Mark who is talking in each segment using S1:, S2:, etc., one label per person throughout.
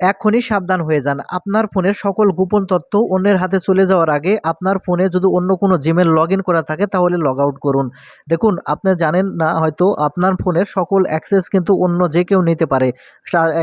S1: এখনই সাবধান হয়ে যান। আপনার ফোনের সকল গোপন তথ্য অন্যের হাতে চলে যাওয়ার আগে আপনার ফোনে যদি অন্য কোনো জিমেল লগ ইন করা থাকে তাহলে লগ আউট করুন। দেখুন, আপনি জানেন না হয়তো আপনার ফোনের সকল অ্যাক্সেস কিন্তু অন্য যে কেউ নিতে পারে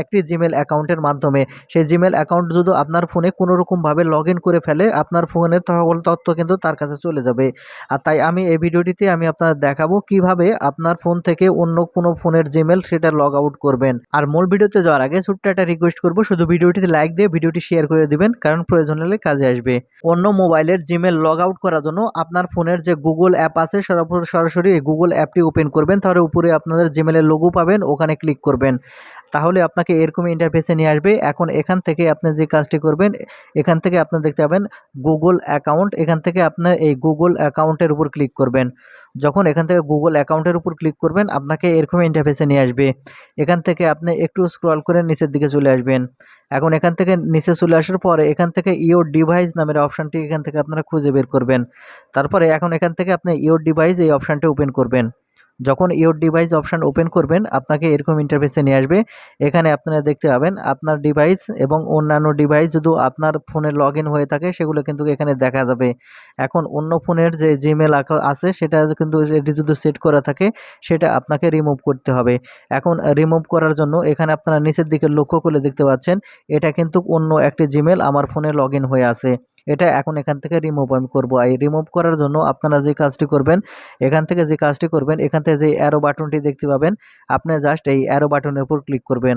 S1: একটি জিমেল অ্যাকাউন্টের মাধ্যমে। সেই জিমেল অ্যাকাউন্ট যদি আপনার ফোনে কোনো রকমভাবে লগ ইন করে ফেলে, আপনার ফোনের সকল তথ্য কিন্তু তার কাছে চলে যাবে। আর তাই আমি এই ভিডিওটিতে আমি আপনার দেখাবো কীভাবে আপনার ফোন থেকে অন্য কোনো ফোনের জিমেল সেটা লগ আউট করবেন। আর মূল ভিডিওতে যাওয়ার আগে ছোট্ট একটা রিকোয়েস্ট করব শুধু ভিডিওটিতে লাইক দিয়ে ভিডিওটি শেয়ার করে দিবেন, কারণ প্রয়োজন হলে কাজে আসবে। অন্য মোবাইলের জিমেল লগ আউট করার জন্য আপনার ফোনের যে গুগল অ্যাপ আছে সরাসরি গুগল অ্যাপটি ওপেন করবেন, তাহলে উপরে আপনাদের জিমেলের লোগো পাবেন, ওখানে ক্লিক করবেন। তাহলে আপনাকে এরকম ইন্টারফেসে নিয়ে আসবে। এখন এখান থেকে আপনি যে কাজটি করবেন, এখান থেকে আপনি দেখতে পাবেন গুগল অ্যাকাউন্ট এখান থেকে আপনার এই গুগল অ্যাকাউন্টের উপর ক্লিক করবেন। যখন এখান থেকে গুগল অ্যাকাউন্টের উপর ক্লিক করবেন, আপনাকে এরকম ইন্টারফেসে নিয়ে আসবে। এখান থেকে আপনি একটু স্ক্রল করে নিচের দিকে চলে আসবেন। এখন এখান থেকে নিচে চলে আসার পরে এখান থেকে ইওর ডিভাইস নামের অপশানটি এখান থেকে আপনারা খুঁজে বের করবেন। তারপরে এখন এখান থেকে আপনি ইওর ডিভাইস এই অপশানটি ওপেন করবেন। যখন ইওর ডিভাইস অপশান ওপেন করবেন, আপনাকে এরকম ইন্টারফেসে নিয়ে আসবে। এখানে আপনারা দেখতে পাবেন আপনার ডিভাইস এবং অন্যান্য ডিভাইস যদি আপনার ফোনে লগ হয়ে থাকে, সেগুলো কিন্তু এখানে দেখা যাবে। এখন অন্য ফোনের যে জিমেল আছে, সেটা কিন্তু এটি যদি সেট করা থাকে, সেটা আপনাকে রিমুভ করতে হবে। এখন রিমুভ করার জন্য এখানে আপনারা নিচের দিকে লক্ষ্য করে দেখতে পাচ্ছেন, এটা কিন্তু অন্য একটি জিমেল আমার ফোনে লগ হয়ে আছে। এটা এখন এখান থেকে রিমুভ আমি করব। এই রিমুভ করার জন্য আপনারা যে কাজটি করবেন, এখান থেকে যে কাজটি করবেন, এখান থেকে যে অ্যারো বাটনটি দেখতে পাবেন, আপনি জাস্ট এই অ্যারো বাটনের উপর ক্লিক করবেন।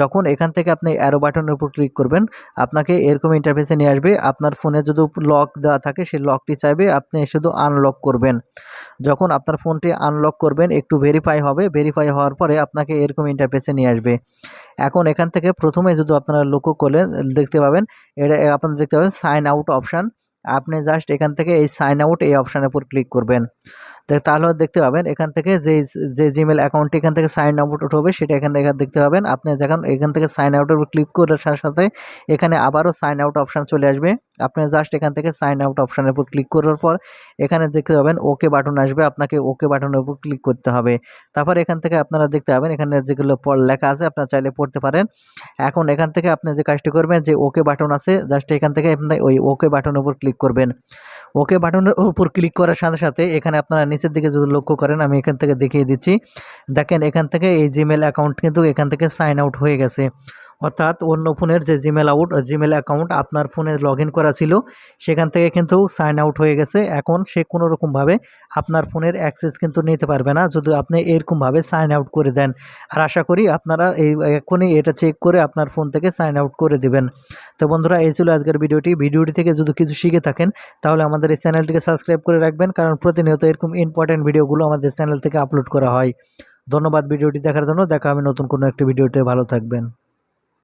S1: যখন এখান থেকে আপনি অ্যারো বাটনের উপর ক্লিক করবেন, আপনাকে এরকম ইন্টারফেসে নিয়ে আসবে। আপনার ফোনে যদি লক দেওয়া থাকে, সেই লকটি চাইবে, আপনি শুধু আনলক করবেন। যখন আপনার ফোনটি আনলক করবেন, একটু ভেরিফাই হবে। ভেরিফাই হওয়ার পরে আপনাকে এরকম ইন্টারফেসে নিয়ে আসবে। এখন এখান থেকে প্রথমে যদি আপনারা লক্ষ্য করলেন, দেখতে পাবেন, এটা, আপনারা দেখতে পাবেন সাইন আউট অপশান আপনি জাস্ট এখান থেকে এই সাইন আউট এই অপশানের উপর ক্লিক করবেন। তাহলে দেখতে পাবেন এখান থেকে যে যে জিমেল অ্যাকাউন্টটি এখান থেকে সাইন আউট হবে সেটা এখান থেকে দেখতে পাবেন। আপনি যখন এখান থেকে সাইন আউটের উপর ক্লিক করার সাথে সাথে এখানে আবারও সাইন আউট অপশান চলে আসবে। আপনি জাস্ট এখান থেকে সাইন আউট অপশানের উপর ক্লিক করার পর এখানে দেখতে পাবেন ওকে বাটন আসবে, আপনাকে ওকে বাটনের উপর ক্লিক করতে হবে। তারপর এখান থেকে আপনারা দেখতে পাবেন, এখানে যেগুলো পড় লেখা আছে, আপনারা চাইলে পড়তে পারেন। এখন এখান থেকে আপনি যে কাজটি করবেন, যে ওকে বাটন আছে জাস্ট এখান থেকে আপনি ওই ওকে বাটনের উপর ক্লিক করবেন। ওকে বাটনের উপর ক্লিক করার সাথে সাথে এখানে আপনারা নিচের দিকে যদি লক্ষ্য করেন, আমি এখান থেকে দেখিয়ে দিচ্ছি। দেখেন, এখান থেকে এই জিমেল অ্যাকাউন্ট কিন্তু এখান থেকে সাইন আউট হয়ে গেছে। অর্থাৎ অন্য ফোনের যে জিমেল আউট জিমেল অ্যাকাউন্ট আপনার ফোনে লগ করা ছিল, সেখান থেকে কিন্তু সাইন আউট হয়ে গেছে। এখন সে কোনো রকমভাবে আপনার ফোনের অ্যাক্সেস কিন্তু নিতে পারবে না, যদি আপনি এরকমভাবে সাইন আউট করে দেন। আর আশা করি আপনারা এই এখনই এটা চেক করে আপনার ফোন থেকে সাইন আউট করে দিবেন। তো বন্ধুরা, এই ছিল আজকের ভিডিওটি। ভিডিওটি থেকে যদি কিছু শিখে থাকেন, তাহলে আমাদের এই চ্যানেলটিকে সাবস্ক্রাইব করে রাখবেন, কারণ প্রতিনিয়ত এরকম ইম্পর্টেন্ট ভিডিওগুলো আমাদের চ্যানেল থেকে আপলোড করা হয়। ধন্যবাদ ভিডিওটি দেখার জন্য। দেখা হবে নতুন কোনো একটি ভিডিওতে। ভালো থাকবেন।